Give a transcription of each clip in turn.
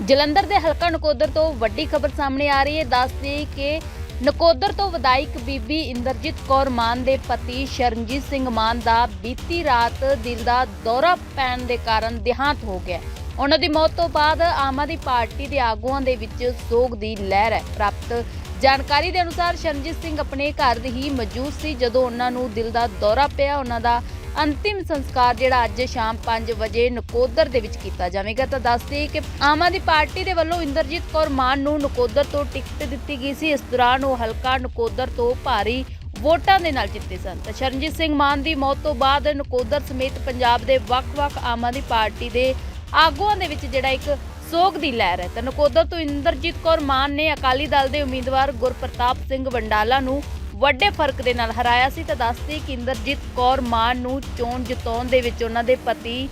ਜਲੰਧਰ ਦੇ ਹਲਕਾ ਨਕੋਦਰ ਤੋਂ ਵੱਡੀ ਖਬਰ ਸਾਹਮਣੇ ਆ ਰਹੀ ਹੈ। ਦੱਸਦੇ ਕਿ ਨਕੋਦਰ ਤੋਂ ਵਿਧਾਇਕ ਬੀਬੀ ਇੰਦਰਜੀਤ ਕੌਰ ਮਾਨ ਦੇ ਪਤੀ ਸ਼ਰਨਜੀਤ ਸਿੰਘ ਮਾਨ ਦਾ ਬੀਤੀ ਰਾਤ ਦਿਲ ਦਾ ਦੌਰਾ ਪੈਣ ਦੇ ਕਾਰਨ ਦੇਹਾਂਤ ਹੋ ਗਿਆ। ਉਹਨਾਂ ਦੀ ਮੌਤ ਤੋਂ ਬਾਅਦ ਆਮ ਆਦਮੀ ਪਾਰਟੀ ਦੇ ਆਗੂਆਂ ਦੇ ਵਿੱਚ ਸੋਗ ਦੀ ਲਹਿਰ ਹੈ। ਪ੍ਰਾਪਤ ਜਾਣਕਾਰੀ ਦੇ ਅਨੁਸਾਰ ਸ਼ਰਨਜੀਤ ਸਿੰਘ ਆਪਣੇ ਘਰ ਦੇ ਹੀ ਮੌਜੂਦ ਸੀ। ਜਦੋਂ ਉਹਨਾਂ ਨੂੰ ਦਿਲ ਦਾ ਦੌਰਾ ਪਿਆ, ਉਹਨਾਂ ਦਾ ਅੰਤਿਮ ਸੰਸਕਾਰ ਜਿਹੜਾ ਅੱਜ ਸ਼ਾਮ 5 ਵਜੇ ਨਕੋਦਰ ਦੇ ਵਿੱਚ ਕੀਤਾ ਜਾਵੇਗਾ। ਤਾਂ ਦੱਸਦੇ ਕਿ ਆਮ ਆਦਮੀ ਪਾਰਟੀ ਦੇ ਵੱਲੋਂ ਇੰਦਰਜੀਤ ਕੌਰ ਮਾਨ ਨੂੰ ਨਕੋਦਰ ਤੋਂ ਟਿਕਟ ਦਿੱਤੀ ਗਈ ਸੀ। ਇਸ ਦੌਰਾਨ ਉਹ ਹਲਕਾ ਨਕੋਦਰ ਤੋਂ ਭਾਰੀ ਵੋਟਾਂ ਦੇ ਨਾਲ ਜਿੱਤੇ ਸਨ। ਤਾਂ ਸ਼ਰਨਜੀਤ ਸਿੰਘ ਮਾਨ ਦੀ ਮੌਤ ਤੋਂ ਬਾਅਦ ਨਕੋਦਰ ਸਮੇਤ ਪੰਜਾਬ ਦੇ ਵੱਖ-ਵੱਖ ਆਮ ਆਦਮੀ ਪਾਰਟੀ ਦੇ ਆਗੂਆਂ ਦੇ ਵਿੱਚ ਜਿਹੜਾ ਇੱਕ ਸੋਗ ਦੀ ਲਹਿਰ ਹੈ। ਤਾਂ ਨਕੋਦਰ ਤੋਂ ਇੰਦਰਜੀਤ ਕੌਰ ਮਾਨ ਨੇ ਅਕਾਲੀ ਦਲ ਦੇ ਉਮੀਦਵਾਰ ਗੁਰਪ੍ਰਤਾਪ ਸਿੰਘ ਵੰਡਾਲਾ ਨੂੰ ਵੱਡੇ ਫ਼ਰਕ ਦੇ ਨਾਲ ਹਰਾਇਆ ਸੀ, ਤਾਂ ਦੱਸਦੇ ਕਿ ਇੰਦਰਜੀਤ ਕੌਰ ਮਾਨ ਨੂੰ ਚੋਣ ਜਿਤਾਉਣ ਦੇ ਵਿੱਚ ਉਹਨਾਂ ਦੇ ਪਤੀ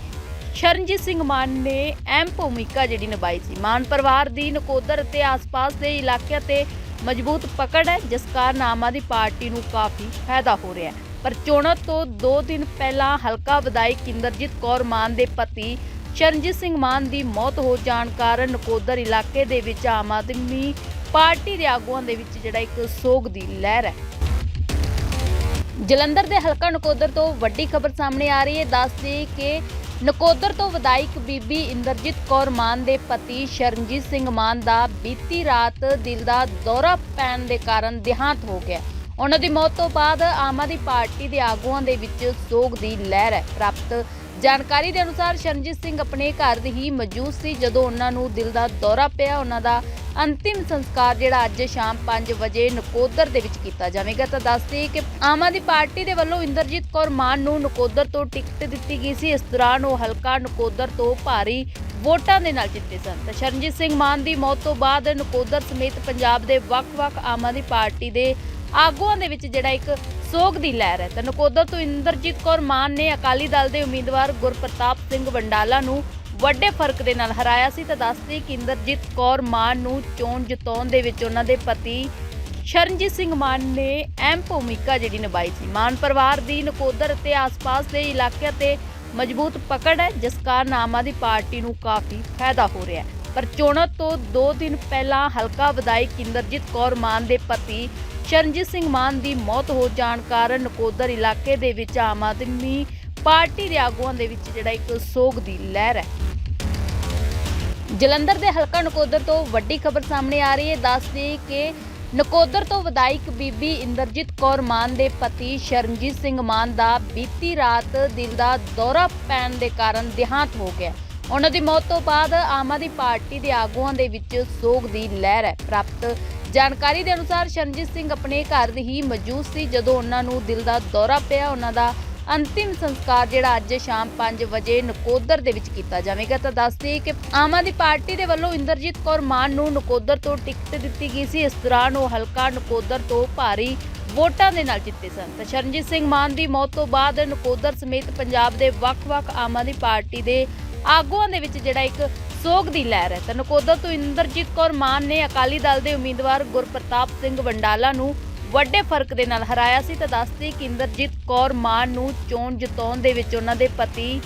ਸ਼ਰਨਜੀਤ ਸਿੰਘ ਮਾਨ ਨੇ ਅਹਿਮ ਭੂਮਿਕਾ ਜਿਹੜੀ ਨਿਭਾਈ ਸੀ। ਮਾਨ ਪਰਿਵਾਰ ਦੀ ਨਕੋਦਰ ਅਤੇ ਆਸ-ਪਾਸ ਦੇ ਇਲਾਕਿਆਂ ਤੇ ਮਜ਼ਬੂਤ ਪਕੜ ਹੈ, ਜਿਸ ਕਾਰਨ ਆਮ ਆਦਮੀ ਪਾਰਟੀ ਨੂੰ ਕਾਫੀ ਫਾਇਦਾ ਹੋ ਰਿਹਾ ਹੈ। ਪਰ ਚੋਣਾਂ ਤੋਂ 2 ਦਿਨ ਪਹਿਲਾਂ ਹਲਕਾ ਵਿਧਾਇਕ ਇੰਦਰਜੀਤ ਕੌਰ ਮਾਨ ਦੇ ਪਤੀ ਸ਼ਰਨਜੀਤ ਸਿੰਘ ਮਾਨ ਦੀ ਮੌਤ ਹੋ ਜਾਣ ਕਾਰਨ ਨਕੋਦਰ ਇਲਾਕੇ ਦੇ ਵਿੱਚ ਆਮ ਆਦਮੀ ਪਾਰਟੀ ਦੇ ਆਗੂਆਂ ਦੇ ਵਿੱਚ ਜਿਹੜਾ ਇੱਕ ਸੋਗ ਦੀ ਲਹਿਰ ਹੈ। ਜਲੰਧਰ ਦੇ ਹਲਕਾ ਨਕੋਦਰ ਤੋਂ ਵੱਡੀ ਖਬਰ ਸਾਹਮਣੇ ਆ ਰਹੀ ਹੈ। ਦੱਸਦੇ ਕਿ ਨਕੋਦਰ ਤੋਂ ਵਿਧਾਇਕ ਬੀਬੀ ਇੰਦਰਜੀਤ ਕੌਰ ਮਾਨ ਦੇ ਪਤੀ ਸ਼ਰਨਜੀਤ ਸਿੰਘ ਮਾਨ ਦਾ ਬੀਤੀ ਰਾਤ ਦਿਲ ਦਾ ਦੌਰਾ ਪੈਣ ਦੇ ਕਾਰਨ ਦੇਹਾਂਤ ਹੋ ਗਿਆ। ਉਹਨਾਂ ਦੀ ਮੌਤ ਤੋਂ ਬਾਅਦ ਆਮ ਆਦਮੀ ਪਾਰਟੀ ਦੇ ਆਗੂਆਂ ਦੇ ਵਿੱਚ ਸੋਗ ਦੀ ਲਹਿਰ ਹੈ। ਪ੍ਰਾਪਤ ਜਾਣਕਾਰੀ ਦੇ ਅਨੁਸਾਰ ਸ਼ਰਨਜੀਤ ਸਿੰਘ ਆਪਣੇ ਘਰ ਹੀ ਮੌਜੂਦ ਸੀ। ਜਦੋਂ ਉਹਨਾਂ ਨੂੰ ਦਿਲ ਦਾ ਦੌਰਾ ਪਿਆ, ਉਹਨਾਂ ਦਾ ਅੰਤਿਮ ਸੰਸਕਾਰ ਜਿਹੜਾ ਅੱਜ ਸ਼ਾਮ 5 ਵਜੇ ਨਕੋਦਰ ਦੇ ਵਿੱਚ ਕੀਤਾ ਜਾਵੇਗਾ। ਤਾਂ ਦੱਸਦੇ ਕਿ ਆਮ ਆਦਮੀ ਪਾਰਟੀ ਦੇ ਵੱਲੋਂ ਇੰਦਰਜੀਤ ਕੌਰ ਮਾਨ ਨੂੰ ਨਕੋਦਰ ਤੋਂ ਟਿਕਟ ਦਿੱਤੀ ਗਈ ਸੀ। ਇਸ ਦੌਰਾਨ ਉਹ ਹਲਕਾ ਨਕੋਦਰ ਤੋਂ ਭਾਰੀ ਵੋਟਾਂ ਦੇ ਨਾਲ ਜਿੱਤੇ ਸਨ। ਤਾਂ ਸ਼ਰਨਜੀਤ ਸਿੰਘ ਮਾਨ ਦੀ ਮੌਤ ਤੋਂ ਬਾਅਦ ਨਕੋਦਰ ਸਮੇਤ ਪੰਜਾਬ ਦੇ ਵੱਖ-ਵੱਖ ਆਮ ਆਦਮੀ ਪਾਰਟੀ ਦੇ ਆਗੂਆਂ ਦੇ ਵਿੱਚ ਜਿਹੜਾ ਇੱਕ ਸੋਗ ਦੀ ਲਹਿਰ ਹੈ। ਤਾਂ ਨਕੋਦਰ ਤੋਂ ਇੰਦਰਜੀਤ ਕੌਰ ਮਾਨ ਨੇ ਅਕਾਲੀ ਦਲ ਦੇ ਉਮੀਦਵਾਰ ਗੁਰਪ੍ਰਤਾਪ ਸਿੰਘ ਵੰਡਾਲਾ ਨੂੰ ਵੱਡੇ ਫ਼ਰਕ ਦੇ ਨਾਲ ਹਰਾਇਆ ਸੀ। ਤਾਂ ਦੱਸਦੇ ਕਿ ਇੰਦਰਜੀਤ ਕੌਰ ਮਾਨ ਨੂੰ ਚੋਣ ਜਿਤਾਉਣ ਦੇ ਵਿੱਚ ਉਹਨਾਂ ਦੇ ਪਤੀ ਸ਼ਰਨਜੀਤ ਸਿੰਘ ਮਾਨ ਨੇ ਅਹਿਮ ਭੂਮਿਕਾ ਜਿਹੜੀ ਨਿਭਾਈ ਸੀ। ਮਾਨ ਪਰਿਵਾਰ ਦੀ ਨਕੋਦਰ ਅਤੇ ਆਸ-ਪਾਸ ਦੇ ਇਲਾਕਿਆਂ ਤੇ ਮਜ਼ਬੂਤ ਪਕੜ ਹੈ, ਜਿਸ ਕਾਰਨ ਆਮ ਆਦਮੀ ਪਾਰਟੀ ਨੂੰ ਕਾਫੀ ਫਾਇਦਾ ਹੋ ਰਿਹਾ ਹੈ। ਪਰ ਚੋਣਾਂ ਤੋਂ 2 ਦਿਨ ਪਹਿਲਾਂ ਹਲਕਾ ਵਿਧਾਇਕ ਇੰਦਰਜੀਤ ਕੌਰ ਮਾਨ ਦੇ ਪਤੀ ਸ਼ਰਨਜੀਤ ਸਿੰਘ ਮਾਨ ਦੀ ਮੌਤ ਹੋ ਜਾਣ ਕਾਰਨ ਨਕੋਦਰ ਇਲਾਕੇ ਦੇ ਵਿੱਚ ਆਮ ਆਦਮੀ ਪਾਰਟੀ ਦੇ ਆਗੂਆਂ ਦੇ ਵਿੱਚ ਜਿਹੜਾ ਇੱਕ ਸੋਗ ਦੀ ਲਹਿਰ ਹੈ। ਜਲੰਧਰ ਦੇ ਹਲਕਾ ਨਕੋਦਰ ਤੋਂ ਵੱਡੀ ਖਬਰ ਸਾਹਮਣੇ ਆ ਰਹੀ ਹੈ। ਦੱਸਦੇ ਕਿ ਨਕੋਦਰ ਤੋਂ ਵਿਧਾਇਕ ਬੀਬੀ ਇੰਦਰਜੀਤ ਕੌਰ ਮਾਨ ਦੇ ਪਤੀ ਸ਼ਰਨਜੀਤ ਸਿੰਘ ਮਾਨ ਦਾ ਬੀਤੀ ਰਾਤ ਦਿਲ ਦਾ ਦੌਰਾ ਪੈਣ ਦੇ ਕਾਰਨ ਦੇਹਾਂਤ ਹੋ ਗਿਆ। ਉਹਨਾਂ ਦੀ ਮੌਤ ਤੋਂ ਬਾਅਦ ਆਮ ਆਦਮੀ ਪਾਰਟੀ ਦੇ ਆਗੂਆਂ ਦੇ ਵਿੱਚ ਸੋਗ ਦੀ ਲਹਿਰ ਹੈ। ਪ੍ਰਾਪਤ ਜਾਣਕਾਰੀ ਦੇ ਅਨੁਸਾਰ ਸ਼ਰਨਜੀਤ ਸਿੰਘ ਆਪਣੇ ਘਰ ਹੀ ਮੌਜੂਦ ਸੀ। ਜਦੋਂ ਉਹਨਾਂ ਨੂੰ ਦਿਲ ਦਾ ਦੌਰਾ ਪਿਆ, ਉਹਨਾਂ ਦਾ ਅੰਤਿਮ ਸੰਸਕਾਰ ਜਿਹੜਾ ਅੱਜ ਸ਼ਾਮ 5 ਵਜੇ ਨਕੋਦਰ ਦੇ ਵਿੱਚ ਕੀਤਾ ਜਾਵੇਗਾ। ਤਾਂ ਦੱਸਦੇ ਕਿ ਆਮ ਆਦਮੀ ਪਾਰਟੀ ਦੇ ਵੱਲੋਂ ਇੰਦਰਜੀਤ ਕੌਰ ਮਾਨ ਨੂੰ ਨਕੋਦਰ ਤੋਂ ਟਿਕਟ ਦਿੱਤੀ ਗਈ ਸੀ। ਇਸ ਦੌਰਾਨ ਉਹ ਹਲਕਾ ਨਕੋਦਰ ਤੋਂ ਭਾਰੀ ਵੋਟਾਂ ਦੇ ਨਾਲ ਜਿੱਤੇ ਸਨ। ਤਾਂ ਸ਼ਰਨਜੀਤ ਸਿੰਘ ਮਾਨ ਦੀ ਮੌਤ ਤੋਂ ਬਾਅਦ ਨਕੋਦਰ ਸਮੇਤ ਪੰਜਾਬ ਦੇ ਵੱਖ-ਵੱਖ ਆਮ ਆਦਮੀ ਪਾਰਟੀ ਦੇ ਆਗੂਆਂ ਦੇ ਵਿੱਚ ਜਿਹੜਾ ਇੱਕ ਸੋਗ ਦੀ ਲਹਿਰ ਹੈ। ਤਾਂ ਨਕੋਦਰ ਤੋਂ ਇੰਦਰਜੀਤ ਕੌਰ ਮਾਨ ਨੇ ਅਕਾਲੀ ਦਲ ਦੇ ਉਮੀਦਵਾਰ ਗੁਰਪ੍ਰਤਾਪ ਸਿੰਘ ਵੰਡਾਲਾ ਨੂੰ ਵੱਡੇ ਫ਼ਰਕ ਦੇ ਨਾਲ ਹਰਾਇਆ ਸੀ। ਤਾਂ ਦੱਸਦੇ ਕਿ ਇੰਦਰਜੀਤ ਕੌਰ ਮਾਨ ਨੂੰ ਚੋਣ ਜਿਤਾਉਣ ਦੇ ਵਿੱਚ ਉਹਨਾਂ ਦੇ ਪਤੀ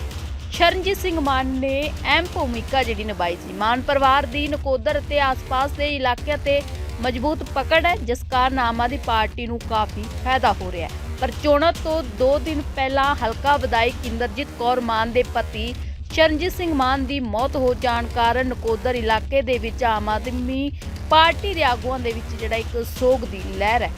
ਸ਼ਰਨਜੀਤ ਸਿੰਘ ਮਾਨ ਨੇ ਅਹਿਮ ਭੂਮਿਕਾ ਜਿਹੜੀ ਨਿਭਾਈ ਸੀ। ਮਾਨ ਪਰਿਵਾਰ ਦੀ ਨਕੋਦਰ ਅਤੇ ਆਸ-ਪਾਸ ਦੇ ਇਲਾਕਿਆਂ ਤੇ ਮਜ਼ਬੂਤ ਪਕੜ ਹੈ, ਜਿਸ ਕਾਰਨ ਆਮ ਆਦਮੀ ਪਾਰਟੀ ਨੂੰ ਕਾਫੀ ਫਾਇਦਾ ਹੋ ਰਿਹਾ ਹੈ। ਪਰ ਚੋਣਾਂ ਤੋਂ 2 ਦਿਨ ਪਹਿਲਾਂ ਹਲਕਾ ਵਿਧਾਇਕ ਇੰਦਰਜੀਤ ਕੌਰ ਮਾਨ ਦੇ ਪਤੀ ਸ਼ਰਨਜੀਤ ਸਿੰਘ ਮਾਨ ਦੀ ਮੌਤ ਹੋ ਜਾਣ ਕਾਰਨ ਨਕੋਦਰ ਇਲਾਕੇ ਦੇ ਵਿੱਚ ਆਮ ਆਦਮੀ ਪਾਰਟੀ ਦੇ ਆਗੂਆਂ ਦੇ ਵਿੱਚ ਜਿਹੜਾ ਇੱਕ ਸੋਗ ਦੀ ਲਹਿਰ ਹੈ।